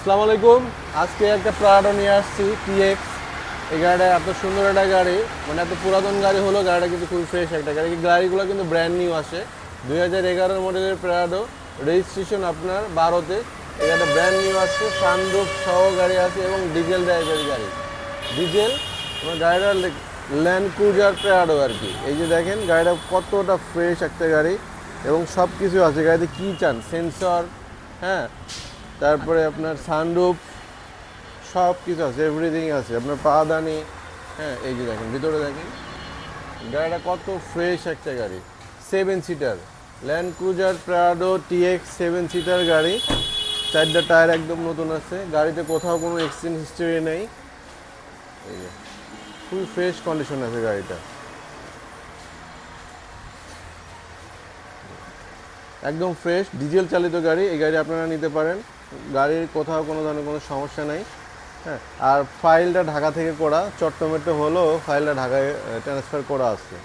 আসসালামু আলাইকুম। আজকে একটা প্রাডো নিয়ে আসছি টিএক্স এই গাড়িটা এত সুন্দর একটা গাড়ি মানে এত পুরাতন গাড়ি হলো, গাড়িটা কিন্তু খুবই ফ্রেশ একটা গাড়ি। গাড়িগুলো কিন্তু ব্র্যান্ড নিউ আসে দুই হাজার এগারোর মডেলের প্রাডো রেজিস্ট্রেশন আপনার বারোতে। এই গাড়িটা ব্র্যান্ড নিউ আসছে সানরুফ সহ গাড়ি আছে এবং ডিজেল ড্রাইভের গাড়ি। ডিজেল আমার গাড়িটা ল্যান্ড ক্রুজার প্রাডো আর কি। এই যে দেখেন, গাড়িটা কতটা ফ্রেশ একটা গাড়ি এবং সব কিছু আছে। গাড়িতে কী চান? সেন্সর হ্যাঁ? তারপরে আপনার সানরুফ সব কিছু আছে এভরিথিং আছে। আপনার পাদানি হ্যাঁ এই যে দেখেন, ভিতরে দেখেন। গাড়িটা কত ফ্রেশ একটা গাড়ি। Seven seater Land Cruiser Prado TX seven seater গাড়ি। চারটা টায়ার একদম নতুন আছে। গাড়িতে কোথাও কোনো এক্সিডেন্ট হিস্টরি নেই। এই যে খুবই ফ্রেশ কন্ডিশন আছে গাড়িটা। একদম ফ্রেশ ডিজেল চালিত গাড়ি, এই গাড়ি আপনারা নিতে পারেন। গাড়ির কোথাও কোনো ধরনের কোনো সমস্যা নেই হ্যাঁ। আর ফাইলটা ঢাকা থেকে করা চট্টমেটো হলেও ফাইলটা ঢাকায় ট্রান্সফার করা আছে।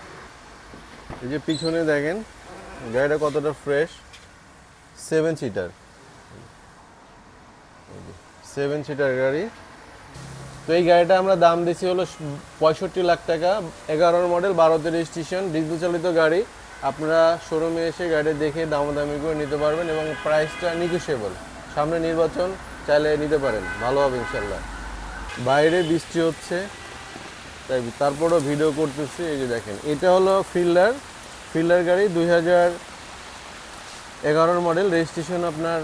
এই যে পিছনে দেখেন, গাড়িটা কতটা fresh seven seater seven seater গাড়ি। তো এই গাড়িটা আমরা দাম দিচ্ছি হলো পঁয়ষট্টি লাখ টাকা। এগারোর মডেল বারোতে রেজিস্ট্রেশন ডিজেল চালিত গাড়ি। আপনারা শোরুমে এসে গাড়ি দেখে দামাদামি করে নিতে পারবেন এবং প্রাইসটা নিগোসিয়েবল সামনে নির্বাচন চাইলে নিতে পারেন। ভালো হবে ইনশাল্লাহ বাইরে বৃষ্টি হচ্ছে। তাই তারপরও ভিডিও করতেছি, এই যে দেখেন। এটা হলো ফিল্ডার। ফিল্ডার গাড়ি দুই হাজার এগারোর মডেল, রেজিস্ট্রেশন আপনার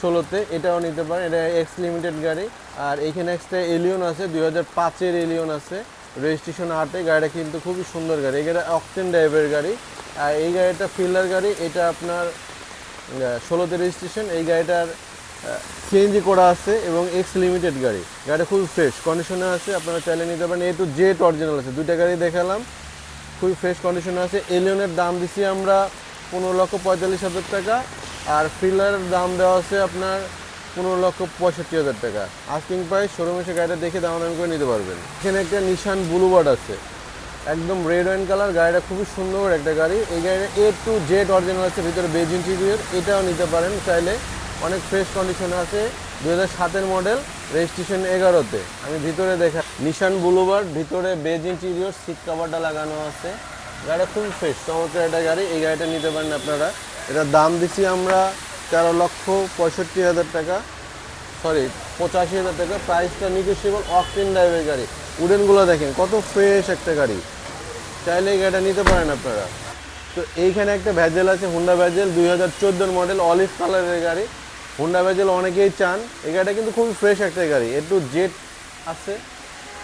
ষোলোতে। এটাও নিতে পারেন। এটা এক্স লিমিটেড গাড়ি। আর এইখানে একটা এলিয়ন আছে, দুই হাজার পাঁচের এলিয়ন আছে। রেজিস্ট্রেশন আটে। গাড়িটা কিন্তু খুবই সুন্দর গাড়ি। এই গাড়িটা অকটেন ড্রাইভের গাড়ি। আর এই গাড়িটা ফিল্ডার গাড়ি। এটা আপনার ষোলোতে রেজিস্ট্রেশন। এই গাড়িটার সিএনজি করা আছে এবং এক্স লিমিটেড গাড়ি। গাড়িটা খুব ফ্রেশ কন্ডিশনে আছে, আপনারা চাইলে নিতে পারেন। এ টু জেড অরিজিনাল আছে, দুইটা গাড়ি দেখালাম। খুবই ফ্রেশ কন্ডিশনে আছে। এলিয়নের দাম দিছি আমরা পনেরো লক্ষ পঁয়তাল্লিশ হাজার টাকা আর ফিল্ডারের দাম দেওয়া আছে আপনার পনেরো লক্ষ পঁয়ষট্টি হাজার টাকা। আস্কিং প্রাইস শোরুম এসে গাড়িটা দেখে দাম দাম করে নিতে পারবেন। এখানে একটা নিশান ব্লুবার্ড আছে। একদম রেড ওয়াইন কালার গাড়িটা খুবই সুন্দর একটা গাড়ি। এই গাড়িটা এ টু জেড অরিজিনাল আছে, ভিতরে বেজ ইন্টিরিয়র এটাও নিতে পারেন চাইলে। অনেক ফ্রেশ কন্ডিশনে আছে। দু হাজার সাতের মডেল রেজিস্ট্রেশন এগারোতে। আমি ভিতরে দেখা নিশান ব্লুবার্ড ভিতরে বেজ ইন্টিরিয়র সিট কাভারটা লাগানো আছে। গাড়িটা খুবই ফ্রেশ চমৎকার একটা গাড়ি। এই গাড়িটা নিতে পারেন আপনারা। এটার দাম দিচ্ছি আমরা তেরো লক্ষ পঁয়ষট্টি হাজার টাকা। সরি পঁচাশি হাজার টাকা। প্রাইসটা নিগোসিয়েবল অকটেন ড্রাইভের গাড়ি। উডেনগুলো দেখেন, কত ফ্রেশ একটা গাড়ি। চাইলে এই গাড়িটা নিতে পারেন আপনারা। তো এইখানে একটা ভ্যাজেল আছে হুন্ডা ভ্যাজেল দুই হাজার মডেল অলিভ কালারের গাড়ি। হুন্ডা ভ্যাজেল অনেকেই চান। এই গাড়িটা কিন্তু খুবই ফ্রেশ একটা গাড়ি। একটু জেট আছে।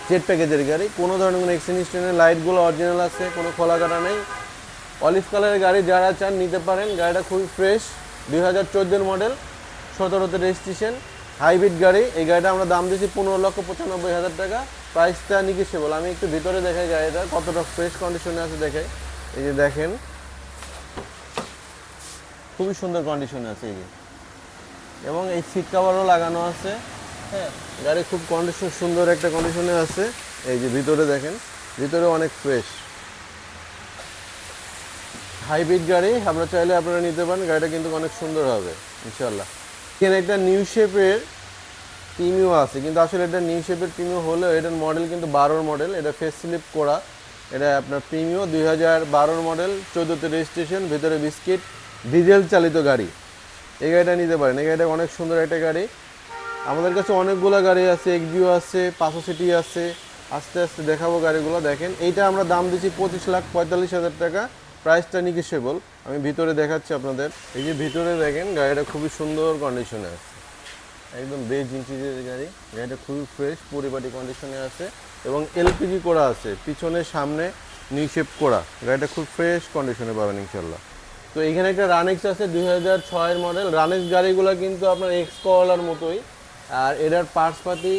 জেট প্যাকেজের গাড়ি। কোনো ধরনের কোনো এক্সচেঞ্জ স্টেনের লাইটগুলো অরিজিনাল আছে। কোনো খোলা কাটা নেই। অলিভ কালারের গাড়ি যারা চান, নিতে পারেন। গাড়িটা খুবই ফ্রেশ দুই হাজার চোদ্দোর মডেল সতেরোতে রেজিস্ট্রেশন হাইব্রিড গাড়ি। এই গাড়িটা আমরা দাম দিয়েছি পনেরো লক্ষ পঁচানব্বই হাজার টাকা। প্রাইসটা নিকিসেবল আমি একটু ভিতরে দেখাই গাড়িটা। কতটা ফ্রেশ কন্ডিশনে আছে দেখে এই যে দেখেন। খুবই সুন্দর কন্ডিশনে আছে এই যে। এবং এই সিট কাভারও লাগানো আছে। হ্যাঁ। গাড়ি খুব কন্ডিশন সুন্দর একটা কন্ডিশনে আছে। এই যে ভিতরে দেখেন ভিতরে অনেক ফ্রেশ হাইব্রিড গাড়ি আমরা চাইলে আপনারা নিতে পারেন গাড়িটা কিন্তু অনেক সুন্দর হবে ইনশাল্লাহ এখানে একটা নিউ শেপের প্রিমিও আছে কিন্তু আসলে এটা নিউ শেপের প্রিমিও হলেও এটার মডেল কিন্তু বারোর মডেল এটা ফেস স্লিপ করা। এটা আপনার প্রিমিও দুই হাজার বারোর মডেল চোদ্দোতে রেজিস্ট্রেশন ভিতরে বিস্কিট ডিজেল চালিত গাড়ি। এই গাড়িটা নিতে পারেন। এই গাড়িটা অনেক সুন্দর একটা গাড়ি। আমাদের কাছে অনেকগুলো গাড়ি আছে এক্সিও আছে পাঁচশো সিটি আছে। আস্তে আস্তে দেখাবো গাড়িগুলো। দেখেন, এইটা আমরা দাম দিচ্ছি পঁচিশ লাখ পঁয়তাল্লিশ হাজার টাকা। প্রাইসটা নিগেসেবল আমি ভিতরে দেখাচ্ছি আপনাদের। এই যে ভিতরে দেখেন, গাড়িটা খুবই সুন্দর কন্ডিশনে আছে। একদম বেজ ইন্টিরিয়ার গাড়ি। গাড়িটা খুবই ফ্রেশ পরিপাটি কন্ডিশনে আছে। এবং এলপিজি করা আছে। পিছনে, সামনে নিউ শেপ করা। গাড়িটা খুব ফ্রেশ কন্ডিশনে পাবেন ইনশাল্লাহ তো এখানে একটা রানেক্স আছে দুই হাজার ছয়ের মডেল রানেক্স গাড়িগুলো কিন্তু আপনার এক্স কলার মতোই। আর এটার পার্টসপাতি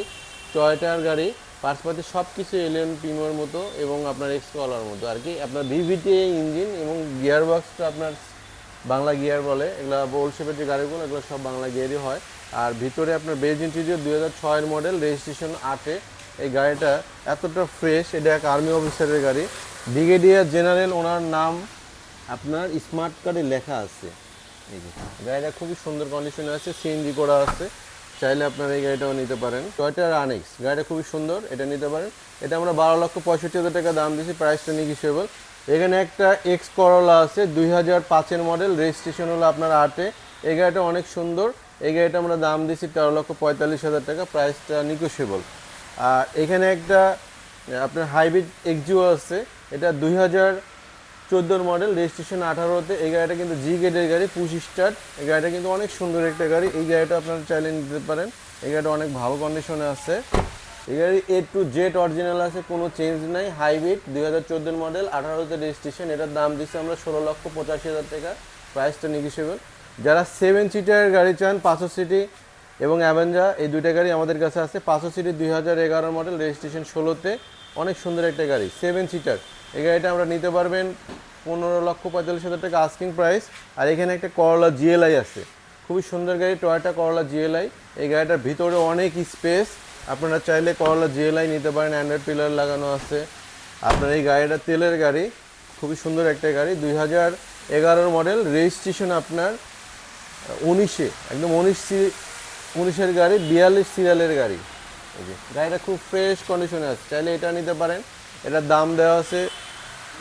টয়টার গাড়ি। পার্টসপাতি সব কিছু এলিয়ন প্রিমিয়র মতো এবং আপনার এক্স কলার মতো। আর কি আপনার ভিভিটি ইঞ্জিন এবং গিয়ার বক্সটা আপনার বাংলা গিয়ার বলে। এগুলো বোল শেপের যে গাড়িগুলো, এগুলো সব বাংলা গিয়ারই হয়। আর ভিতরে আপনার বেজ ইন্টিরিয়র দুই হাজার ছয়ের মডেল রেজিস্ট্রেশন আটে। এই গাড়িটা এতটা ফ্রেশ এটা এক আর্মি অফিসারের গাড়ি। ব্রিগেডিয়ার জেনারেল ওনার নাম আপনার স্মার্ট কার্ডে লেখা আছে। এই যে, গাড়িটা খুবই সুন্দর কন্ডিশনে আছে সিএনজি করা আছে। চাইলে আপনারা এই গাড়িটাও নিতে পারেন। টয়টা রানিক্স গাড়িটা খুবই সুন্দর, এটা নিতে পারেন। এটা আমরা বারো লক্ষ পঁয়ষট্টি হাজার টাকা দাম দিয়েছি প্রাইসটা নিগিসেবল এখানে একটা এক্স করলা আছে, দুই হাজার পাঁচের মডেল রেজিস্ট্রেশন হলো আপনার আটে। এই গাড়িটা অনেক সুন্দর। এই গাড়িটা আমরা দাম দিয়েছি তেরো লক্ষ পঁয়তাল্লিশ হাজার টাকা প্রাইসটা নিগোসিয়েবল আর এখানে একটা আপনার হাইব্রিড এক্সিও আছে, এটা দুই হাজার চোদ্দোর মডেল, রেজিস্ট্রেশন আঠারোতে। এই গাড়িটা কিন্তু জি গেটের গাড়ি, পুশ স্টার্ট। এই গাড়িটা কিন্তু অনেক সুন্দর একটা গাড়ি। এই গাড়িটা আপনারা চাইলে নিতে পারেন। এই গাড়িটা অনেক ভালো কন্ডিশনে আছে। এই গাড়ি এ টু জেড অরিজিনাল আছে, কোনো চেঞ্জ নাই। হাইব্রিড দুই হাজার চোদ্দোর মডেল, আঠারোতে রেজিস্ট্রেশন এটার দাম দিচ্ছে আমরা ষোলো লক্ষ পঁচাশি হাজার টাকা। প্রাইসটা নিগিসেবল যারা সেভেন সিটারের গাড়ি চান, পাঁচশো সিটি এবং অ্যাভেঞ্জা এই দুইটা গাড়ি আমাদের কাছে আছে। পাঁচশো সিটি দুই হাজার এগারো মডেল রেজিস্ট্রেশন ষোলোতে। অনেক সুন্দর একটা গাড়ি সেভেন সিটার এই গাড়িটা আমরা নিতে পারবেন পনেরো লক্ষ পঁয়তাল্লিশ হাজার টাকা আস্কিং প্রাইস আর এখানে একটা করলা জিএলআই আছে। খুবই সুন্দর গাড়ি টয়োটা করলা জিএলআই এই গাড়িটার ভিতরে অনেক স্পেস আপনারা চাইলে করলা জিএলআই নিতে পারেন অ্যান্ড্রয়েড পিলার লাগানো আছে। আপনার এই গাড়িটা তেলের গাড়ি, খুবই সুন্দর একটা গাড়ি। দুই হাজার এগারোর মডেল রেজিস্ট্রেশন আপনার উনিশে, একদম উনিশ উনিশের গাড়ি, বিয়াল্লিশ সিরিয়ালের গাড়ি। গাড়িটা খুব ফ্রেশ কন্ডিশনে আছে। চাইলে এটা নিতে পারেন। এটার দাম দেওয়া আছে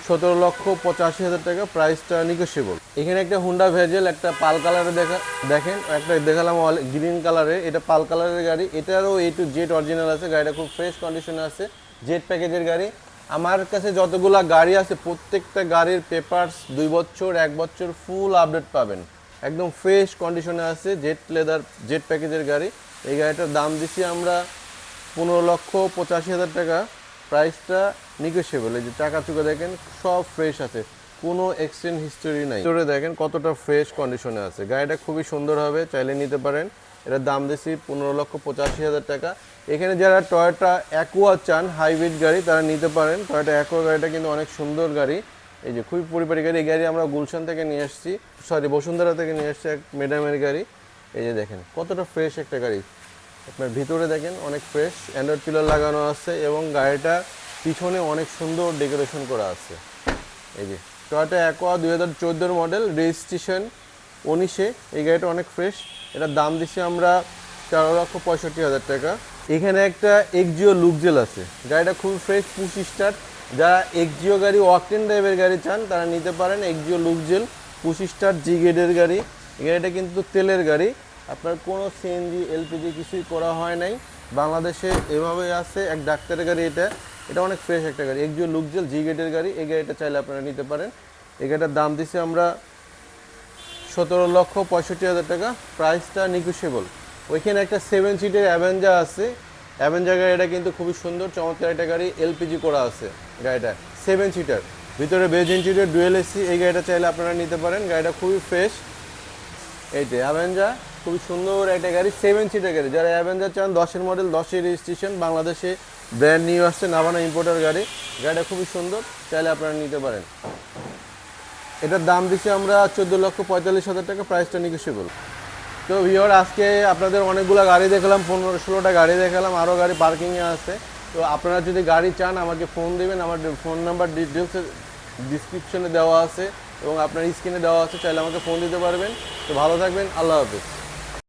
সতেরো লক্ষ পঁচাশি হাজার টাকা প্রাইসটা নিগোসিয়েবল এখানে একটা হুন্ডা ভেজেল একটা পাল কালারে দেখা দেখেন, একটা দেখালাম গ্রিন কালারে, এটা পাল কালারের গাড়ি। এটারও এ টু জেড অরিজিনাল আছে, গাড়িটা খুব ফ্রেশ কন্ডিশনে আছে জেড প্যাকেজের গাড়ি। আমার কাছে যতগুলা গাড়ি আছে, প্রত্যেকটা গাড়ির পেপারস দুই বছর, এক বছর ফুল আপডেট পাবেন। একদম ফ্রেশ কন্ডিশনে আছে জেট লেদার জেট প্যাকেজের গাড়ি। এই গাড়িটার দাম দিছি আমরা পনেরো লক্ষ পঁচাশি হাজার টাকা। প্রাইসটা নিগোসিয়েবল এই যে চাকা চুকা দেখেন, সব ফ্রেশ আছে। কোনো এক্সচেঞ্জ হিস্টোরি নাই। ভিতরে দেখেন কতটা ফ্রেশ কন্ডিশনে আছে। গাড়িটা খুবই সুন্দর হবে, চাইলে নিতে পারেন। এটার দাম দিছি পনেরো লক্ষ পঁচাশি হাজার টাকা। এখানে যারা টয়োটা অ্যাকোয়া চান হাইব্রিড গাড়ি, তারা নিতে পারেন। টয়োটা অ্যাকোয়া গাড়িটা কিন্তু অনেক সুন্দর গাড়ি। এই যে খুবই পরিবারী গাড়ি। এই গাড়ি আমরা গুলশান থেকে নিয়ে এসেছি সরি বসুন্ধরা থেকে নিয়ে আসছি এক ম্যাডামের গাড়ি। এই যে দেখেন, কতটা ফ্রেশ একটা গাড়ি। আপনার ভিতরে দেখেন অনেক ফ্রেশ অ্যান্ড্রয়েড পিলার লাগানো আছে এবং গাড়িটা পিছনে অনেক সুন্দর ডেকোরেশন করা আছে। এই যে টয়োটা অ্যাকোয়া দুই হাজার চোদ্দোর মডেল রেজিস্ট্রেশন উনিশে। এই গাড়িটা অনেক ফ্রেশ এটার দাম দিচ্ছি আমরা তেরো লক্ষ পঁয়ষট্টি হাজার টাকা। এখানে একটা এক্সজিও লুকজেল আছে। গাড়িটা খুবই ফ্রেশ পুশ স্টার্ট যারা এক্সজিও গাড়ি ওয়াকটেন ড্রাইভের গাড়ি চান, তারা নিতে পারেন এক্সজিও লুকজেল পুশ স্টার্ট জি গেডের গাড়ি। এই গাড়িটা কিন্তু তেলের গাড়ি। আপনার কোনো সিএনজি এলপিজি কিছুই করা হয় নাই। বাংলাদেশে এভাবে আছে, এক ডাক্তারের গাড়ি এটা। এটা অনেক ফ্রেশ একটা গাড়ি। একজিও লুকজেল জি গেটের গাড়ি। এই গাড়িটা চাইলে আপনারা নিতে পারেন। এই গাড়িটার দাম দিছি আমরা সতেরো লক্ষ পঁয়ষট্টি হাজার টাকা। প্রাইসটা নিগোসিয়েবল ওইখানে একটা সেভেন সিটের অ্যাভেঞ্জা আছে। অ্যাভেঞ্জা গাড়িটা কিন্তু খুবই সুন্দর, চমৎকার একটা গাড়ি এলপিজি করা আছে গাড়িটা। সেভেন সিটার ভিতরে বেজ ইঞ্চিটের ডুয়েল এসি এই গাড়িটা চাইলে আপনারা নিতে পারেন। গাড়িটা খুবই ফ্রেশ এইটাই অ্যাভেঞ্জা খুবই সুন্দর একটা গাড়ি সেভেন সিটের গাড়ি। যারা অ্যাভেঞ্জার চান, দশের মডেল দশের রেজিস্ট্রেশন বাংলাদেশে ব্র্যান্ড নিউ আসছে নাভানা ইম্পোর্টার গাড়ি। গাড়িটা খুবই সুন্দর, চাইলে আপনারা নিতে পারেন। এটার দাম দিচ্ছি আমরা চোদ্দ লক্ষ পঁয়তাল্লিশ হাজার টাকা প্রাইসটা নিগোসিয়েবল তো ভিওর আজকে আপনাদের অনেকগুলো গাড়ি দেখালাম, পনেরো ষোলোটা গাড়ি দেখালাম আরও গাড়ি পার্কিংয়ে আছে। তো আপনারা যদি গাড়ি চান, আমাকে ফোন দেবেন, আমার ফোন নাম্বার ডিটেলসে ডিসক্রিপশনে দেওয়া আছে এবং আপনার স্ক্রিনে দেওয়া আছে, চাইলে আমাকে ফোন দিতে পারবেন। তো ভালো থাকবেন, আল্লাহ হাফিজ।